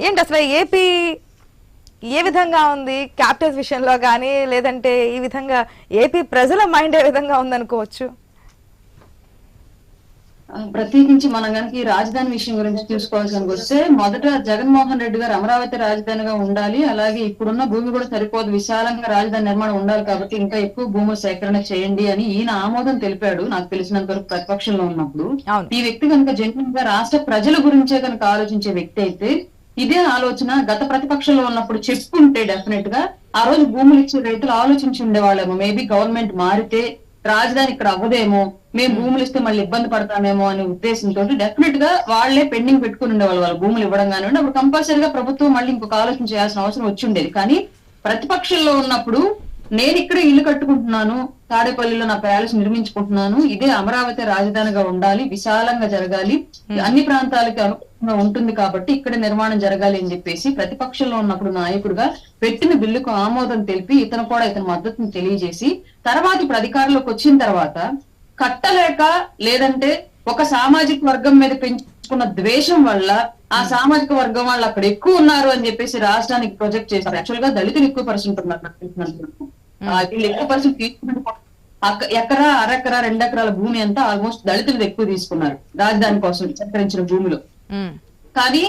ఏంటి అసలు ఏపీ ఏ విధంగా ఉంది? క్యాపిటల్స్ విషయంలో కానీ లేదంటే ఈ విధంగా ఏపీ ప్రజల మైండ్ ఏ విధంగా ఉందనుకోవచ్చు? ప్రత్యేకించి మనం కనుక ఈ రాజధాని విషయం గురించి చూసుకోవాల్సి వస్తే మొదట జగన్మోహన్ రెడ్డి గారు అమరావతి రాజధానిగా ఉండాలి అలాగే ఇప్పుడున్న భూమి కూడా సరిపోదు విశాలంగా రాజధాని నిర్మాణం ఉండాలి కాబట్టి ఇంకా ఎక్కువ భూముల సేకరణ చేయండి అని ఈయన ఆమోదం తెలిపాడు నాకు తెలిసినంత వరకు ప్రతిపక్షంలో ఉన్నప్పుడు. ఈ వ్యక్తి కనుక జెన్యున్గా రాష్ట్ర ప్రజల గురించే కనుక ఆలోచించే వ్యక్తి అయితే ఇదే ఆలోచన గత ప్రతిపక్షంలో ఉన్నప్పుడు చెప్పుంటే డెఫినెట్గా ఆ రోజు భూములు ఇచ్చే రైతులు ఆలోచించి ఉండేవాళ్ళేమో. మేబీ గవర్నమెంట్ మారితే రాజధాని ఇక్కడ అవ్వదేమో మేము భూములు ఇస్తే మళ్ళీ ఇబ్బంది పడతామేమో అనే ఉద్దేశంతో డెఫినెట్గా వాళ్ళే పెండింగ్ పెట్టుకుని ఉండేవాళ్ళు వాళ్ళు భూములు ఇవ్వడం కానివ్వండి అప్పుడు కంపల్సరీగా ప్రభుత్వం మళ్ళీ ఇంకొక ఆలోచన చేయాల్సిన అవసరం వచ్చి ఉండేది. కానీ ప్రతిపక్షంలో ఉన్నప్పుడు నేను ఇక్కడ ఇల్లు కట్టుకుంటున్నాను తాడేపల్లిలో నా ప్యాలెస్ నిర్మించుకుంటున్నాను ఇదే అమరావతి రాజధానిగా ఉండాలి విశాలంగా జరగాలి అన్ని ప్రాంతాలకి ఉంటుంది కాబట్టి ఇక్కడ నిర్మాణం జరగాలి అని చెప్పేసి ప్రతిపక్షంలో ఉన్నప్పుడు నాయకుడుగా పెట్టిన బిల్లుకు ఆమోదం తెలిపి ఇతను కూడా ఇతని మద్దతును తెలియజేసి తర్వాత ఇప్పుడు అధికారంలోకి వచ్చిన తర్వాత కట్టలేక లేదంటే ఒక సామాజిక వర్గం మీద పెంచుకున్న ద్వేషం వల్ల ఆ సామాజిక వర్గం వాళ్ళు అక్కడ ఎక్కువ ఉన్నారు అని చెప్పేసి రాష్ట్రానికి ప్రొజెక్ట్ చేశారు. యాక్చువల్గా దళితులు ఎక్కువ పర్సెంట్ ఉన్నారు నాకు వీళ్ళు ఎక్కువ పర్సెంట్ తీసుకుంటే ఎకరా అరెకరా రెండు ఎకరాల భూమి అంతా ఆల్మోస్ట్ దళితులు ఎక్కువ తీసుకున్నారు. రాజధాని కోసం సేకరించిన భూమిలో. కానీ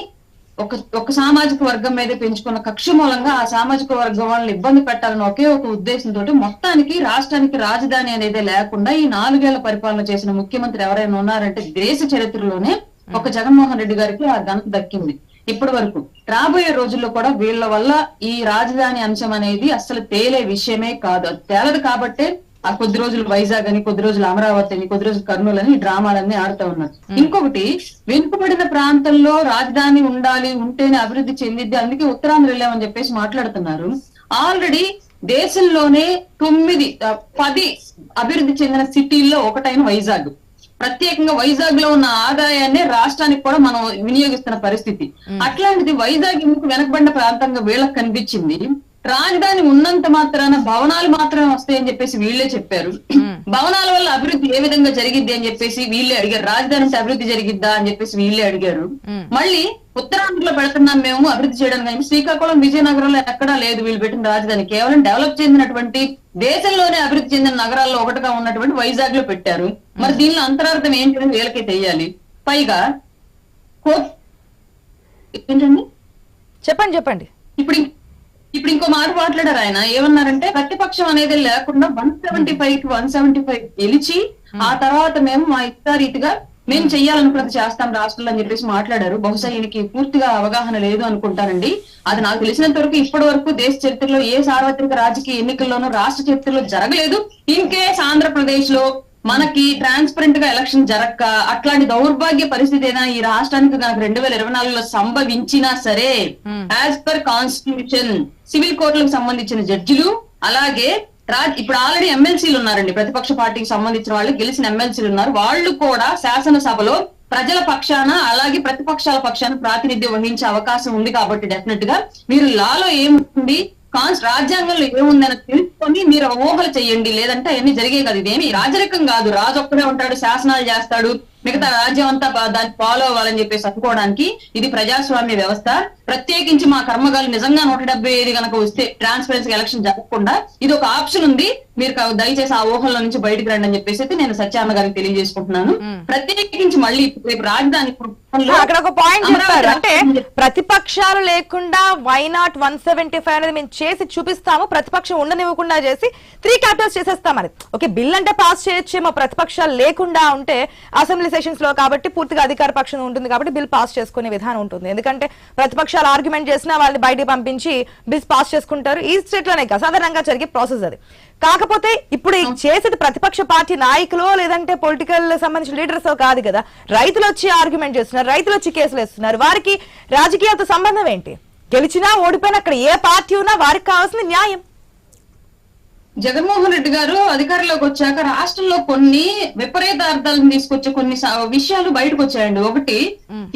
ఒక ఒక సామాజిక వర్గం మీద పెంచుకున్న కక్ష మూలంగా ఆ సామాజిక వర్గం వాళ్ళని ఇబ్బంది పెట్టాలని ఒకే ఒక ఉద్దేశంతో మొత్తానికి రాష్ట్రానికి రాజధాని అనేది లేకుండా ఈ నాలుగేళ్ళ పరిపాలన చేసిన ముఖ్యమంత్రి ఎవరైనా ఉన్నారంటే దేశ చరిత్రలోనే ఒక జగన్మోహన్ రెడ్డి గారికి ఆ ఘనత దక్కింది. ఇప్పటి వరకు రాబోయే రోజుల్లో కూడా వీళ్ళ వల్ల ఈ రాజధాని అంశం అనేది అసలు తేలే విషయమే కాదు. అది తేలదు కాబట్టే ఆ కొద్ది రోజులు వైజాగ్ అని కొద్ది రోజులు అమరావతి అని కొద్ది రోజులు కర్నూలు అని డ్రామాలన్నీ ఆడుతూ ఉన్నారు. ఇంకొకటి వెనుకబడిన ప్రాంతంలో రాజధాని ఉండాలి ఉంటేనే అభివృద్ధి చెందిద్ది అందుకే ఉత్తరాంధ్ర వెళ్ళామని చెప్పేసి మాట్లాడుతున్నారు. ఆల్రెడీ దేశంలోనే తొమ్మిది పది అభివృద్ధి చెందిన సిటీల్లో ఒకటైన వైజాగ్. ప్రత్యేకంగా వైజాగ్లో ఉన్న ఆదాయాన్ని రాష్ట్రానికి కూడా మనం వినియోగిస్తున్న పరిస్థితి. అట్లాంటిది వైజాగ్ ఎందుకు వెనకబడిన ప్రాంతంగా వీళ్ళకి కనిపించింది. రాజధాని ఉన్నంత మాత్రాన భవనాలు మాత్రమే వస్తాయని చెప్పేసి వీళ్ళే చెప్పారు. భవనాల వల్ల అభివృద్ధి ఏ విధంగా జరిగిద్ది అని చెప్పేసి వీళ్ళే అడిగారు. రాజధాని ఉంటే అభివృద్ధి జరిగిద్దా అని చెప్పేసి వీళ్ళే అడిగారు. మళ్ళీ ఉత్తరాంధ్రలో పెడుతున్నాం మేము అభివృద్ధి చేయడానికి కానీ శ్రీకాకుళం విజయనగరంలో ఎక్కడా లేదు వీళ్ళు పెట్టిన రాజధాని. కేవలం డెవలప్ చెందినటువంటి దేశంలోనే అభివృద్ధి చెందిన నగరాల్లో ఒకటిగా ఉన్నటువంటి వైజాగ్లో పెట్టారు. మరి దీనిలో అంతరార్థం ఏంటి వీళ్ళకే తెలియాలి. పైగా కో- ఏంటండి? చెప్పండి చెప్పండి. ఇప్పుడు ఇప్పుడు ఇంకో మాట మాట్లాడారు ఆయన. ఏమన్నారంటే ప్రతిపక్షం అనేది లేకుండా వన్ సెవెంటీ ఫైవ్కి వన్ సెవెంటీ ఫైవ్ గెలిచి ఆ తర్వాత మేము మా ఇష్టారీతిగా మేము చెయ్యాలనుకున్నది చేస్తాం రాష్ట్రంలో అని చెప్పేసి మాట్లాడారు. బహుశా ఈయనకి పూర్తిగా అవగాహన లేదు అనుకుంటానండి అది నాకు తెలిసినంత వరకు ఇప్పటి వరకు దేశ చరిత్రలో ఏ సార్వత్రిక రాజకీయ ఎన్నికల్లోనూ రాష్ట్ర చరిత్రలో జరగలేదు. ఇంకేస్ ఆంధ్రప్రదేశ్లో మనకి ట్రాన్స్పరెంట్గా ఎలక్షన్ జరక్క అట్లాంటి దౌర్భాగ్య పరిస్థితి ఏదైనా ఈ రాష్ట్రానికి కనుక రెండు వేల ఇరవై నాలుగులో సంభవించినా సరే. యాజ్ పర్ కాన్స్టిట్యూషన్ సివిల్ కోర్టులకు సంబంధించిన జడ్జిలు అలాగే రాజ్ ఇప్పుడు ఆల్రెడీ ఎమ్మెల్సీలు ఉన్నారండి ప్రతిపక్ష పార్టీకి సంబంధించిన వాళ్ళు గెలిచిన ఎమ్మెల్సీలు ఉన్నారు. వాళ్ళు కూడా శాసనసభలో ప్రజల పక్షాన అలాగే ప్రతిపక్షాల పక్షాన ప్రాతినిధ్యం వహించే అవకాశం ఉంది కాబట్టి డెఫినెట్గా. మీరు లాలో ఏముంది? కాన్స్ రాజ్యాంగంలో ఏముందని తెలుసుకొని మీరు ఊహలు చేయండి లేదంటే అవన్నీ జరిగే కాదు. ఇదేమి రాజరికం కాదు. రాజు ఒక్కడే ఉంటాడు శాసనాలు చేస్తాడు మిగతా రాజ్యం అంతా దాన్ని ఫాలో అవ్వాలని చెప్పేసి అనుకోవడానికి ఇది ప్రజాస్వామ్య వ్యవస్థ. ప్రత్యేకించి మా కర్మగాలు నిజంగా నూట డెబ్బై ఐదు కనుక వస్తే ట్రాన్స్పరెన్సీ ఎలక్షన్ జరగకుండా ఇది ఒక ఆప్షన్ ఉంది. మీరు దయచేసి ఆ ఊహల నుంచి బయటకు రండి అని చెప్పేసి అయితే నేను సత్యాన్న గారికి తెలియజేసుకుంటున్నాను. మ్మ్. ప్రత్యేకించి మళ్ళీ రేపు రాజధాని అక్కడ ఒక పాయింట్ చెప్పారు. అంటే ప్రతిపక్షాలు లేకుండా why not one seventy five అనేది మేము చేసి చూపిస్తాము. ప్రతిపక్షం ఉండనివ్వకుండా చేసి త్రీ క్యాపిటల్స్ చేసేస్తామని ఓకే బిల్ అంటే పాస్ చేయొచ్చేమో. ప్రతిపక్షాలు లేకుండా ఉంటే అసెంబ్లీ సెషన్స్లో కాబట్టి పూర్తిగా అధికార పక్షం ఉంటుంది కాబట్టి బిల్ పాస్ చేసుకునే విధానం ఉంటుంది. ఎందుకంటే ప్రతిపక్షాలు ఆర్గ్యుమెంట్ చేసినా వాళ్ళని బయటికి పంపించి బిల్స్ పాస్ చేసుకుంటారు. ఈ స్టేట్లోనే కాదు సాధారణంగా జరిగే ప్రాసెస్ అది. కాకపోతే ఇప్పుడు చేసేది ప్రతిపక్ష పార్టీ నాయకులు లేదంటే పొలిటికల్ సంబంధించిన లీడర్స్ కాదు కదా. రైతులు వచ్చి ఆర్గ్యుమెంట్ చేస్తున్నారు రైతులు వచ్చి కేసులు వేస్తున్నారు. వారికి రాజకీయాలతో సంబంధం ఏంటి? గెలిచినా ఓడిపోయినా అక్కడ ఏ పార్టీ ఉన్నా వారికి కావాల్సింది న్యాయం. జగన్మోహన్ రెడ్డి గారు అధికారంలోకి వచ్చాక రాష్ట్రంలో కొన్ని విపరీత అర్థాలను తీసుకొచ్చే కొన్ని విషయాలు బయటకు వచ్చాయండి. ఒకటి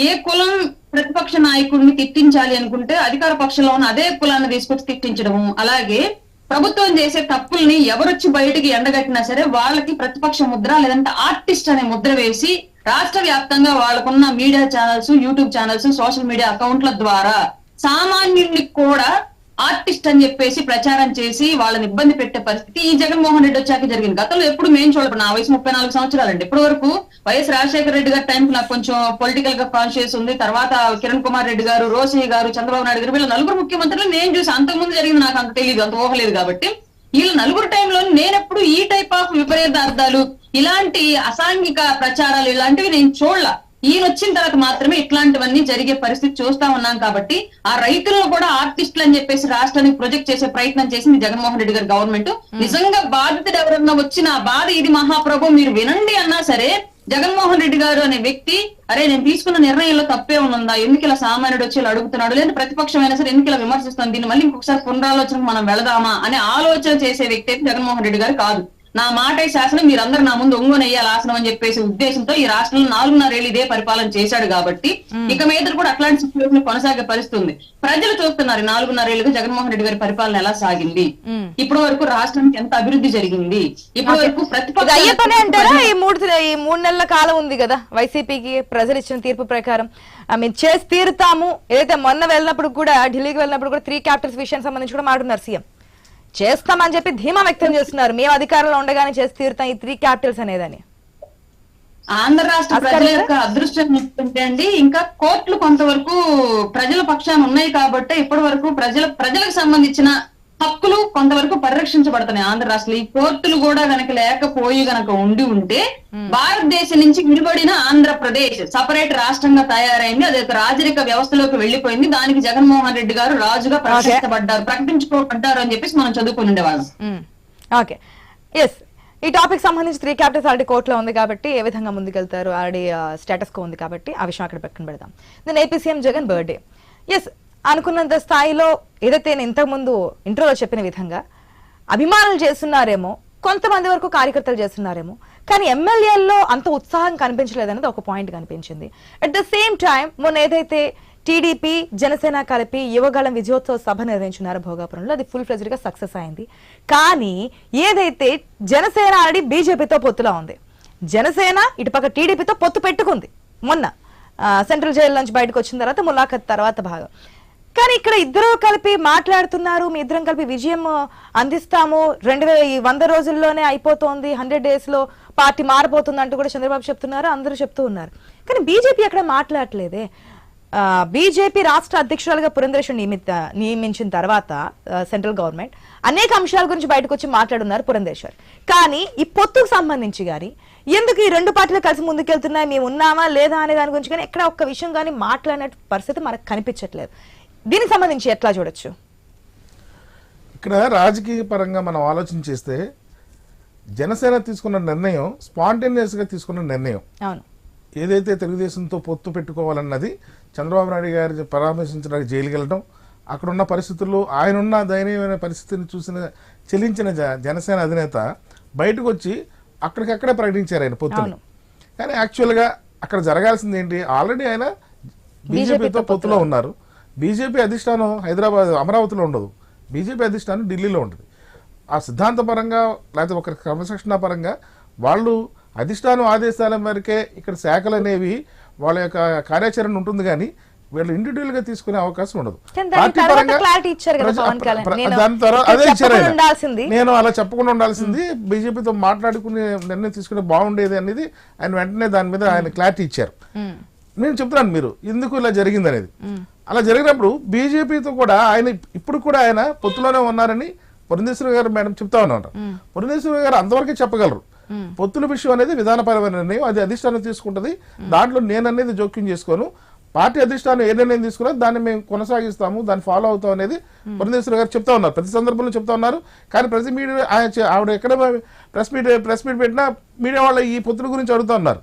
ఏ కులం ప్రతిపక్ష నాయకుడిని తిట్టించాలి అనుకుంటే అధికార పక్షంలో ఉన్న అదే కులాన్ని తీసుకొచ్చి తిట్టించడము. అలాగే ప్రభుత్వం చేసే తప్పుల్ని ఎవరొచ్చి బయటికి ఎండగట్టినా సరే వాళ్ళకి ప్రతిపక్ష ముద్ర లేదంటే ఆర్టిస్ట్ అనే ముద్ర వేసి రాష్ట్ర వ్యాప్తంగా వాళ్ళకున్న media channels YouTube channels social media అకౌంట్ల ద్వారా సామాన్యుడిని కూడా ఆర్టిస్ట్ అని చెప్పేసి ప్రచారం చేసి వాళ్ళని ఇబ్బంది పెట్టే పరిస్థితి ఈ జగన్మోహన్ రెడ్డి వచ్చాక జరిగింది. గతంలో ఎప్పుడు మేము చూడలేదు నా వయసు ముప్పై నాలుగు సంవత్సరాలండి ఇప్పటి వరకు వైఎస్ రాజశేఖర రెడ్డి గారి టైంకి నాకు కొంచెం పొలిటికల్గా కాన్షియస్ ఉంది. తర్వాత కిరణ్ కుమార్ రెడ్డి గారు రోషయ్య గారు చంద్రబాబు నాయుడు గారు వీళ్ళ నలుగురు ముఖ్యమంత్రులు నేను చూసి అంతకుముందు జరిగింది నాకు అంత తెలియదు అంత ఊహలేదు కాబట్టి. వీళ్ళ నలుగురు టైంలో నేనెప్పుడు ఈ టైప్ ఆఫ్ విపరీతార్థాలు ఇలాంటి అసాంఘిక ప్రచారాలు ఇలాంటివి నేను చూడలా. ఈయన వచ్చిన తర్వాత మాత్రమే ఇట్లాంటివన్నీ జరిగే పరిస్థితి చూస్తా ఉన్నాం కాబట్టి ఆ రైతులను కూడా ఆర్టిస్టులు అని చెప్పేసి రాష్ట్రానికి ప్రొజెక్ట్ చేసే ప్రయత్నం చేసింది జగన్మోహన్ రెడ్డి గారి గవర్నమెంట్. నిజంగా బాధితుడు ఎవరన్నా వచ్చిన బాధ ఇది మహాప్రభు మీరు వినండి అన్నా సరే జగన్మోహన్ రెడ్డి గారు అనే వ్యక్తి అరే నేను తీసుకున్న నిర్ణయంలో తప్పే ఉందా ఎందుకు ఇలా సామాన్యుడు వచ్చి ఇలా అడుగుతున్నాడు? లేదా ప్రతిపక్షం అయినా సరే ఎందుకు ఇలా విమర్శిస్తాను దీన్ని మళ్ళీ ఇంకొకసారి పునరాలోచనకు మనం వెళదామా? అనే ఆలోచన చేసే వ్యక్తి అయితే జగన్మోహన్ రెడ్డి గారు కాదు. నా మాట శాసనం మీరందరూ నా ముందు ఒంగోనయ్యాలి ఆసనం అని చెప్పేసి ఉద్దేశంతో ఈ రాష్ట్రంలో నాలుగున్నరేళ్ళు ఇదే పరిపాలన చేశాడు కాబట్టి ఇక మీద కూడా అట్లాంటి సిచ్యువేషన్ కొనసాగే పరిస్థితి ఉంది. ప్రజలు చూస్తున్నారు ఈ నాలుగున్నరేళ్ళుగా జగన్మోహన్ రెడ్డి గారి పరిపాలన ఎలా సాగింది? మ్మ్. ఇప్పటి వరకు రాష్ట్రానికి ఎంత అభివృద్ధి జరిగింది? ఇప్పటి వరకు ప్రతిపక్ష ఈ మూడు ఈ మూడు నెలల కాలం ఉంది కదా వైసీపీకి ప్రజలు ఇచ్చిన తీర్పు ప్రకారం. ఐ మీన్ చేసి తీరుతాము. ఏదైతే మొన్న వెళ్ళినప్పుడు కూడా ఢిల్లీకి వెళ్ళినప్పుడు కూడా త్రీ క్యాపిటల్స్ విషయానికి సంబంధించి కూడా మాట్లాడుతున్నారు సీఎం. చేస్తామని చెప్పి ధీమా వ్యక్తం చేస్తున్నారు మేము అధికారంలో ఉండగానే చేసి తీరుతాం ఈ త్రీ క్యాపిటల్స్ అనేదని ఆంధ్ర రాష్ట్ర ప్రజల? యొక్క అదృష్టం ఏంటంటే అండి ఇంకా కోర్టులు కొంతవరకు ప్రజల పక్షాన ఉన్నాయి కాబట్టి ఇప్పటి వరకు ప్రజల ప్రజలకు సంబంధించిన హక్కులు కొంతవరకు పరిరక్షించబడుతున్నాయి ఆంధ్ర రాష్ట్రంలో. ఈ కోర్టులు కూడా గనక లేకపోయి గనక ఉండి ఉంటే భారతదేశం నుంచి విడిపడిన ఆంధ్రప్రదేశ్ సపరేట్ రాష్ట్రంగా తయారైంది. అది ఒక రాజరిక వ్యవస్థలోకి వెళ్ళిపోయింది దానికి జగన్మోహన్ రెడ్డి గారు రాజుగా ప్రకటించబడ్డారు ప్రకటించుకోబడ్డారు అని చెప్పేసి మనం చదువుకుని ఉండేవాళ్ళం. ఓకే. ఎస్ ఈ టాపిక్ సంబంధించి త్రీ క్యాపిటల్స్ ఆల్రెడీ కోర్టులో ఉంది కాబట్టి ఏ విధంగా ముందుకెళ్తారు ఆల్రెడీ స్టేటస్ కో ఉంది కాబట్టి ఆ విషయం అక్కడ పక్కన పెడదాం. Then AP CM Jagan birthday yes అనుకున్నంత స్థాయిలో ఏదైతే నేను ఇంతకుముందు ఇంట్రోలో చెప్పిన విధంగా అభిమానులు చేస్తున్నారేమో కొంతమంది వరకు కార్యకర్తలు చేస్తున్నారేమో కానీ ఎమ్మెల్యేల్లో అంత ఉత్సాహం కనిపించలేదన్నది ఒక పాయింట్ కనిపించింది. అట్ ద సేమ్ టైం మొన్న ఏదైతే టీడీపీ జనసేన కలిపి యువగళం విజయోత్సవ సభ నిర్వహించున్నారు భోగాపురంలో అది ఫుల్ ఫ్లెజ్డ్గా సక్సెస్ అయింది. కానీ ఏదైతే జనసేన ఆల్రెడీ బీజేపీతో పొత్తులో ఉంది జనసేన ఇటుపక్క టీడీపీతో పొత్తు పెట్టుకుంది. మొన్న సెంట్రల్ జైలు నుంచి బయటకు వచ్చిన తర్వాత ములాఖత్ తర్వాత భాగం. కానీ ఇక్కడ ఇద్దరు కలిపి మాట్లాడుతున్నారు. మీ ఇద్దరం కలిపి విజయం అందిస్తాము. రెండు వేల ఈ వంద రోజుల్లోనే అయిపోతోంది. హండ్రెడ్ డేస్లో పార్టీ మారిపోతుంది అంటూ కూడా చంద్రబాబు చెప్తున్నారు. అందరూ చెప్తూ ఉన్నారు. కానీ బీజేపీ అక్కడ మాట్లాడలేదే బీజేపీ రాష్ట్ర అధ్యక్షురాలుగా పురంధరేశ్వరి నియమిత నియమించిన తర్వాత సెంట్రల్ గవర్నమెంట్ అనేక అంశాల గురించి బయటకు వచ్చి మాట్లాడున్నారు పురంధేశ్వర్ కానీ ఈ పొత్తుకు సంబంధించి గాని ఎందుకు ఈ రెండు పార్టీలు కలిసి ముందుకెళ్తున్నాయి? మేము ఉన్నామా లేదా అనే దాని గురించి కానీ ఎక్కడ ఒక్క విషయం కానీ మాట్లాడిన పరిస్థితి మనకు కనిపించట్లేదు. దీనికి సంబంధించి ఎట్లా చూడొచ్చు? ఇక్కడ రాజకీయ పరంగా మనం ఆలోచన చేస్తే జనసేన తీసుకున్న నిర్ణయం స్పాంటేనియస్గా తీసుకున్న నిర్ణయం. అవును. ఏదైతే తెలుగుదేశంతో పొత్తు పెట్టుకోవాలన్నది చంద్రబాబు నాయుడు గారి పరామర్శించడానికి జైలుకి వెళ్ళడం అక్కడ ఉన్న పరిస్థితుల్లో ఆయన ఉన్న దయనీయమైన పరిస్థితిని చూసిన చెల్లించిన జనసేన అధినేత బయటకు వచ్చి అక్కడికక్కడే ప్రకటించారు ఆయన పొత్తుని. కానీ యాక్చువల్గా అక్కడ జరగాల్సింది ఏంటి? ఆల్రెడీ ఆయన బీజేపీతో పొత్తులో ఉన్నారు. బీజేపీ అధిష్టానం హైదరాబాద్ అమరావతిలో ఉండదు. బీజేపీ అధిష్టానం ఢిల్లీలో ఉంటుంది. ఆ సిద్ధాంతపరంగా లేకపోతే ఒక క్రమశిక్షణ పరంగా వాళ్ళు అధిష్టానం ఆదేశాల మేరకే ఇక్కడ శాఖలు అనేవి వాళ్ళ యొక్క కార్యాచరణ ఉంటుంది కానీ వీళ్ళు ఇండివిజువల్గా తీసుకునే అవకాశం ఉండదు. దాని తర్వాత అదే ఇచ్చారు. నేను అలా చెప్పకుండా ఉండాల్సింది బీజేపీతో మాట్లాడుకునే నిర్ణయం తీసుకునే బాగుండేది అనేది ఆయన వెంటనే దాని మీద ఆయన క్లారిటీ ఇచ్చారు. నేను చెప్తున్నాను మీరు ఎందుకు ఇలా జరిగింది అనేది అలా జరిగినప్పుడు బీజేపీతో కూడా ఆయన ఇప్పుడు కూడా ఆయన పొత్తులోనే ఉన్నారని పురంధేశ్వరి గారు మేడం చెప్తా ఉన్నారు. పురంధేశ్వరి గారు అంతవరకే చెప్పగలరు. పొత్తుల విషయం అనేది విధానపరమైన నిర్ణయం అది అధిష్టానం తీసుకుంటది. దాంట్లో నేను అనేది జోక్యం చేసుకోను. పార్టీ అధిష్టానం ఏ నిర్ణయం తీసుకున్నా దాన్ని మేము కొనసాగిస్తాము దాన్ని ఫాలో అవుతాం అనేది పురంధేశ్వరి గారు చెప్తా ఉన్నారు. ప్రతి సందర్భంలో చెప్తా ఉన్నారు. కానీ ప్రతి మీడియా ఆయన ఆవిడ ఎక్కడ ప్రెస్ మీట్ ప్రెస్ మీట్ పెట్టినా మీడియా వాళ్ళ ఈ పొత్తుల గురించి అడుగుతా ఉన్నారు.